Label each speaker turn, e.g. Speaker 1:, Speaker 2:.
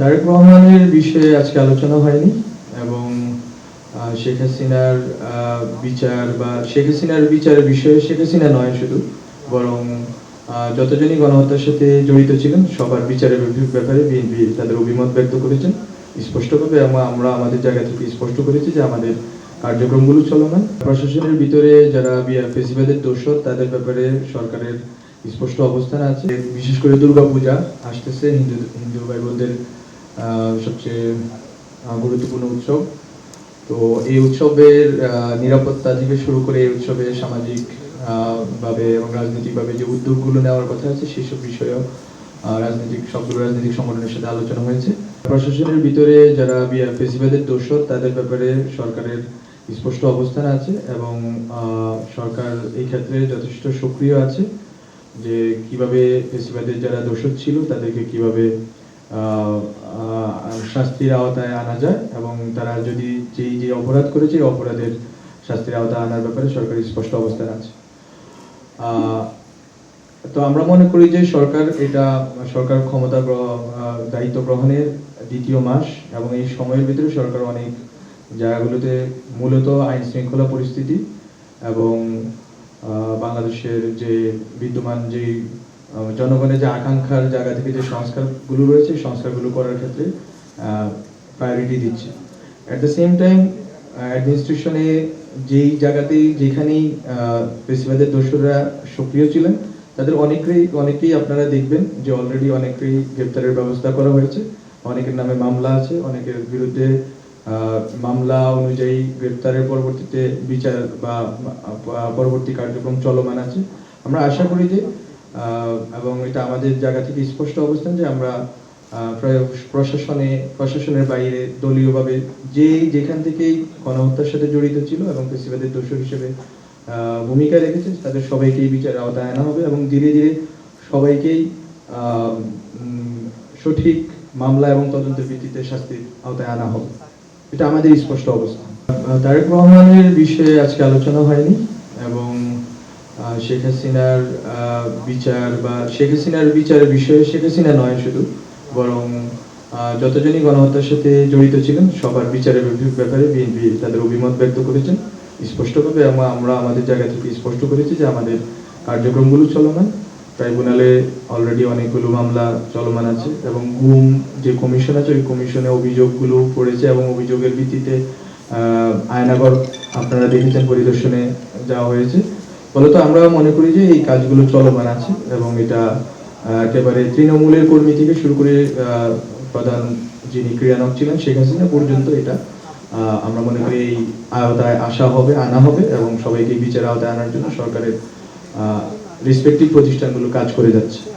Speaker 1: তারেক রহমানের বিষয়ে আজকে আলোচনা হয়নি এবং শেখ হাসিনার বিচার বা শেখ হাসিনার বিচারের বিষয়ে শেখ হাসিনা নয় শুধু, বরং যতজনই গণহত্যার সাথে জড়িত ছিলেন, সবার বিচারের ব্যাপারে বিএনপি তাদের অভিমত ব্যক্ত করেছেন। স্পষ্টভাবে আমরা আমাদের জায়গা থেকে স্পষ্ট করেছি যে আমাদের কার্যক্রমগুলো চলমান। প্রশাসনের ভিতরে যারা ফেসিবাদের দোষর, তাদের ব্যাপারে সরকারের স্পষ্ট অবস্থান আছে। বিশেষ করে দুর্গাপূজা আসতেছে, হিন্দু হিন্দু ভাই বোনদের সবচেয়ে গুরুত্বপূর্ণ উৎসব। তো এই উৎসবের নিরাপত্তা থেকে শুরু করে এই উৎসবে সামাজিক ভাবে এবং রাজনৈতিকভাবে যে উদ্যোগগুলো নেওয়ার কথা আছে, সেসব বিষয়েও রাজনৈতিক সবগুলো রাজনৈতিক সংগঠনের সাথে আলোচনা হয়েছে। প্রশাসনের ভিতরে যারা ফেসিবাদের দোষর, তাদের ব্যাপারে সরকারের স্পষ্ট অবস্থান আছে এবং সরকার এই ক্ষেত্রে যথেষ্ট সক্রিয় আছে। যে কীভাবে ফেসিবাদের যারা দোষর ছিল, তাদেরকে কীভাবে শাস্তির আওতায় আনা যায় এবং তারা যদি যেই যে অপরাধ করেছে অপরাধের শাস্তির আওতায় আনার ব্যাপারে সরকারের স্পষ্ট অবস্থান আছে। তো আমরা মনে করি যে সরকার এটা, সরকার ক্ষমতা দায়িত্ব গ্রহণের দ্বিতীয় মাস এবং এই সময়ের ভিতরে সরকার অনেক জায়গাগুলোতে মূলত আইন শৃঙ্খলা পরিস্থিতি এবং বাংলাদেশের যে বিদ্যমান যে জনগণের যে আকাঙ্ক্ষার জায়গা থেকে যে সংস্কারগুলো রয়েছে সংস্কারগুলো করার ক্ষেত্রে প্রায়োরিটি দিচ্ছে। অ্যাট দ্য সেম টাইম অ্যাডমিনিস্ট্রেশনে যেই জায়গাতেই যেখানেই পেশিবাদের দোষরা সক্রিয় ছিলেন, তাদের অনেকেই অনেকেই আপনারা দেখবেন যে অলরেডি অনেকেই গ্রেপ্তারের ব্যবস্থা করা হয়েছে। অনেকের নামে মামলা আছে, অনেকের বিরুদ্ধে মামলা অনুযায়ী গ্রেপ্তারের পরবর্তীতে বিচার বা পরবর্তী কার্যক্রম চলমান আছে। আমরা আশা করি যে এবং এটা আমাদের জায়গা থেকে স্পষ্ট অবস্থান যে আমরা প্রশাসনে, প্রশাসনের বাইরে দলীয়ভাবে যে যেখান থেকেই গণহত্যার সাথে জড়িত ছিল এবং পেশিবাদের দোষর হিসেবে ভূমিকা রেখেছে, তাদের সবাইকেই বিচার আওতায় আনা হবে এবং ধীরে ধীরে সবাইকেই সঠিক মামলা এবং তদন্তের ভিত্তিতে শাস্তির আওতায় আনা হবে। এটা আমাদের স্পষ্ট অবস্থান তারেক রহমানের বিষয়ে আজকে আলোচনা হয়নি এবং শেখ হাসিনার বিচার বা শেখ হাসিনার বিচারের বিষয়ে শেখ হাসিনা নয় শুধু, বরং যতজনই গণহত্যার সাথে জড়িত ছিলেন, সবার বিচারের ব্যাপ- ব্যাপারে বিএনপি তাদের অভিমত ব্যক্ত করেছেন। স্পষ্টভাবে আমরা আমাদের জায়গা থেকে স্পষ্ট করেছি যে আমাদের কার্যক্রমগুলো চলমান। ট্রাইব্যুনালে অলরেডি অনেকগুলো মামলা চলমান আছে এবং গুম যে কমিশন আছে, ওই কমিশনে অভিযোগগুলো পড়েছে এবং অভিযোগের ভিত্তিতে আয়নাগর আপনারা দেখেছেন পরিদর্শনে যাওয়া হয়েছে। ফলত আমরা মনে করি যে এই কাজগুলো চলমান আছে এবং এটা একেবারে তৃণমূলের কর্মী থেকে শুরু করে প্রধান যিনি ক্রিয়ানক ছিলেন শেখ হাসিনা পর্যন্ত এটা আমরা মনে করি এই আওতায় আসা হবে, আনা হবে এবং সবাইকে বিচার আওতায় আনার জন্য সরকারের রেসপেক্টিভ প্রতিষ্ঠানগুলো কাজ করে যাচ্ছে।